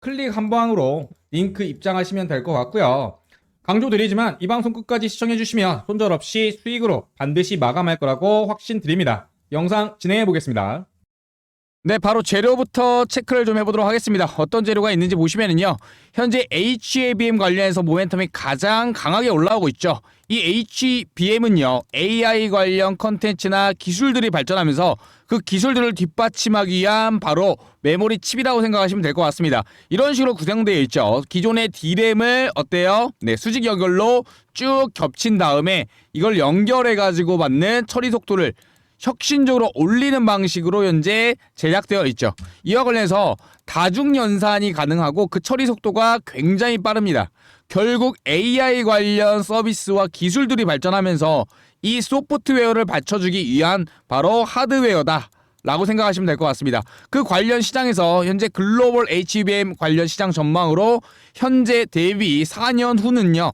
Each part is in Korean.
클릭 한 방으로 링크 입장하시면 될 것 같고요. 강조드리지만 이 방송 끝까지 시청해주시면 손절 없이 수익으로 반드시 마감할 거라고 확신드립니다. 영상 진행해 보겠습니다. 네, 바로 재료부터 체크를 좀 해보도록 하겠습니다. 어떤 재료가 있는지 보시면은요, 현재 HBM 관련해서 모멘텀이 가장 강하게 올라오고 있죠. 이 HBM은요, AI 관련 컨텐츠나 기술들이 발전하면서 그 기술들을 뒷받침하기 위한 바로 메모리 칩이라고 생각하시면 될 것 같습니다. 이런 식으로 구성되어 있죠. 기존의 D램을 어때요? 네, 수직 연결로 쭉 겹친 다음에 이걸 연결해 가지고 받는 처리 속도를 혁신적으로 올리는 방식으로 현재 제작되어 있죠. 이와 관련해서 다중 연산이 가능하고 그 처리 속도가 굉장히 빠릅니다. 결국 AI 관련 서비스와 기술들이 발전하면서 이 소프트웨어를 받쳐주기 위한 바로 하드웨어다. 라고 생각하시면 될 것 같습니다. 그 관련 시장에서 현재 글로벌 HBM 관련 시장 전망으로 현재 대비 4년 후는요.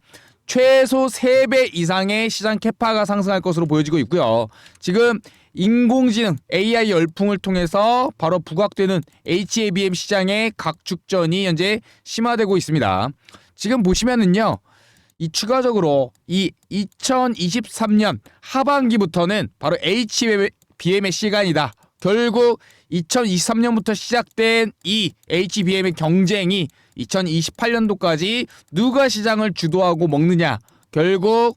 최소 3배 이상의 시장 캐파가 상승할 것으로 보여지고 있고요. 지금 인공지능 AI 열풍을 통해서 바로 부각되는 HBM 시장의 각축전이 현재 심화되고 있습니다. 지금 보시면은요. 이 추가적으로 이 2023년 하반기부터는 바로 HBM의 시간이다. 결국 2023년부터 시작된 이 HBM의 경쟁이 2028년도까지 누가 시장을 주도하고 먹느냐 결국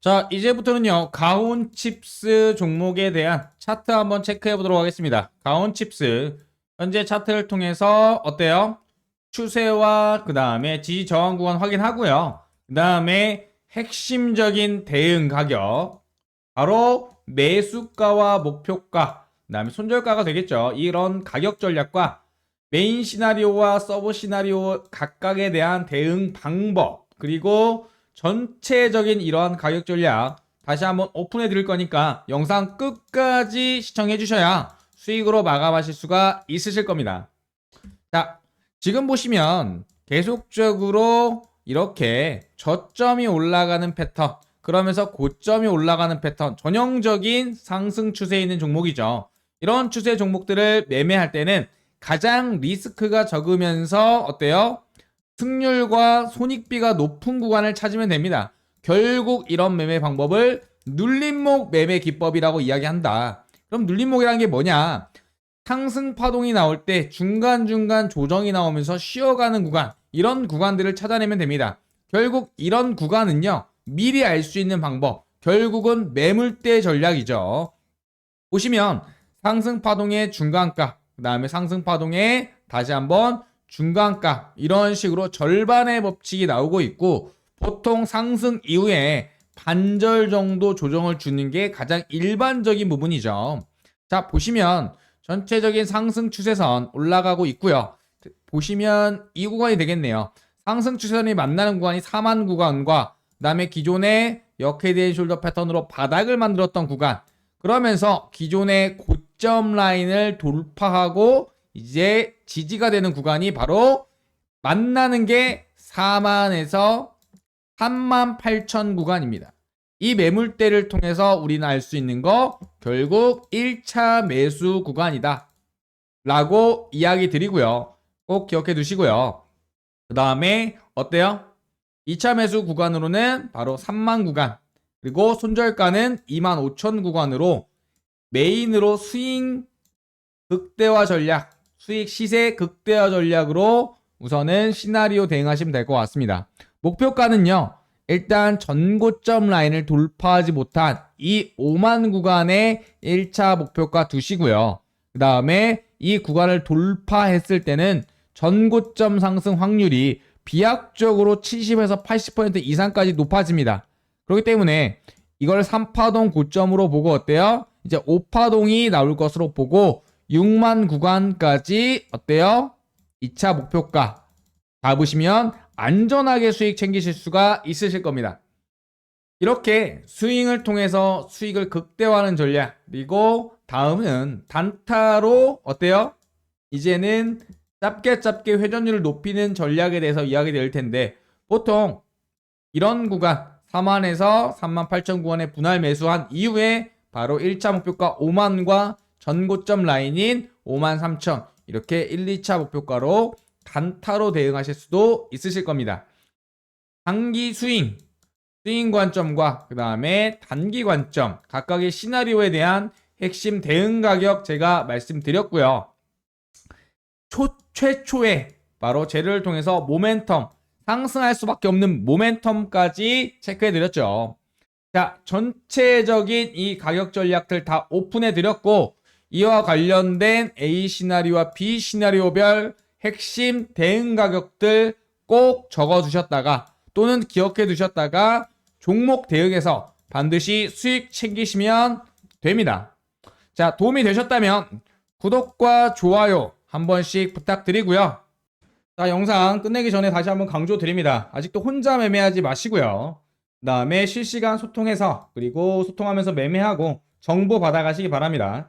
자, 이제부터는요, 가온칩스 종목에 대한 차트 한번 체크해 보도록 하겠습니다. 가온칩스, 현재 차트를 통해서 어때요? 추세와 그 다음에 지지 저항 구간 확인하고요. 그 다음에 핵심적인 대응 가격, 바로 매수가와 목표가, 그 다음에 손절가가 되겠죠. 이런 가격 전략과 메인 시나리오와 서브 시나리오 각각에 대한 대응 방법, 그리고 전체적인 이러한 가격 전략 다시 한번 오픈해 드릴 거니까 영상 끝까지 시청해 주셔야 수익으로 마감하실 수가 있으실 겁니다. 자, 지금 보시면 계속적으로 이렇게 저점이 올라가는 패턴, 그러면서 고점이 올라가는 패턴, 전형적인 상승 추세에 있는 종목이죠. 이런 추세 종목들을 매매할 때는 가장 리스크가 적으면서 어때요? 승률과 손익비가 높은 구간을 찾으면 됩니다. 결국 이런 매매 방법을 눌림목 매매 기법이라고 이야기한다. 그럼 눌림목이라는 게 뭐냐? 상승 파동이 나올 때 중간중간 조정이 나오면서 쉬어가는 구간, 이런 구간들을 찾아내면 됩니다. 결국 이런 구간은요, 미리 알 수 있는 방법, 결국은 매물대 전략이죠. 보시면 상승 파동의 중간가, 그 다음에 상승 파동의 다시 한번 중간가 이런 식으로 절반의 법칙이 나오고 있고 보통 상승 이후에 반절 정도 조정을 주는 게 가장 일반적인 부분이죠. 자, 보시면 전체적인 상승 추세선 올라가고 있고요. 보시면 이 구간이 되겠네요. 상승 추세선이 만나는 구간이 4만 구간과 그다음에 기존의 역헤드앤 숄더 패턴으로 바닥을 만들었던 구간 그러면서 기존의 고점 라인을 돌파하고 이제 지지가 되는 구간이 바로 만나는 게 4만에서 3만 8천 구간입니다. 이 매물대를 통해서 우리는 알 수 있는 거 결국 1차 매수 구간이다. 라고 이야기 드리고요. 꼭 기억해 두시고요. 그 다음에 어때요? 2차 매수 구간으로는 바로 3만 구간 그리고 손절가는 2만 5천 구간으로 메인으로 스윙 극대화 전략 수익 시세 극대화 전략으로 우선은 시나리오 대응하시면 될 것 같습니다. 목표가는요. 일단 전고점 라인을 돌파하지 못한 이 5만 구간의 1차 목표가 두시고요. 그 다음에 이 구간을 돌파했을 때는 전고점 상승 확률이 비약적으로 70에서 80% 이상까지 높아집니다. 그렇기 때문에 이걸 3파동 고점으로 보고 어때요? 이제 5파동이 나올 것으로 보고 6만 구간까지 어때요? 2차 목표가 잡으시면 안전하게 수익 챙기실 수가 있으실 겁니다. 이렇게 스윙을 통해서 수익을 극대화하는 전략 그리고 다음은 단타로 어때요? 이제는 짧게 짧게 회전율을 높이는 전략에 대해서 이야기 드릴 텐데 보통 이런 구간 4만에서 3만 8천 구간에 분할 매수한 이후에 바로 1차 목표가 5만과 전고점 라인인 5만 3천 이렇게 1, 2차 목표가로 단타로 대응하실 수도 있으실 겁니다. 단기 스윙, 스윙 관점과 그 다음에 단기 관점 각각의 시나리오에 대한 핵심 대응 가격 제가 말씀드렸고요. 초, 최초에 바로 재료를 통해서 모멘텀 상승할 수밖에 없는 모멘텀까지 체크해 드렸죠. 자, 전체적인 이 가격 전략들 다 오픈해 드렸고 이와 관련된 A 시나리오와 B 시나리오별 핵심 대응 가격들 꼭 적어 두셨다가 또는 기억해 두셨다가 종목 대응에서 반드시 수익 챙기시면 됩니다. 자, 도움이 되셨다면 구독과 좋아요 한 번씩 부탁드리고요. 자, 영상 끝내기 전에 다시 한번 강조 드립니다. 아직도 혼자 매매하지 마시고요. 그 다음에 실시간 소통해서 그리고 소통하면서 매매하고 정보 받아가시기 바랍니다.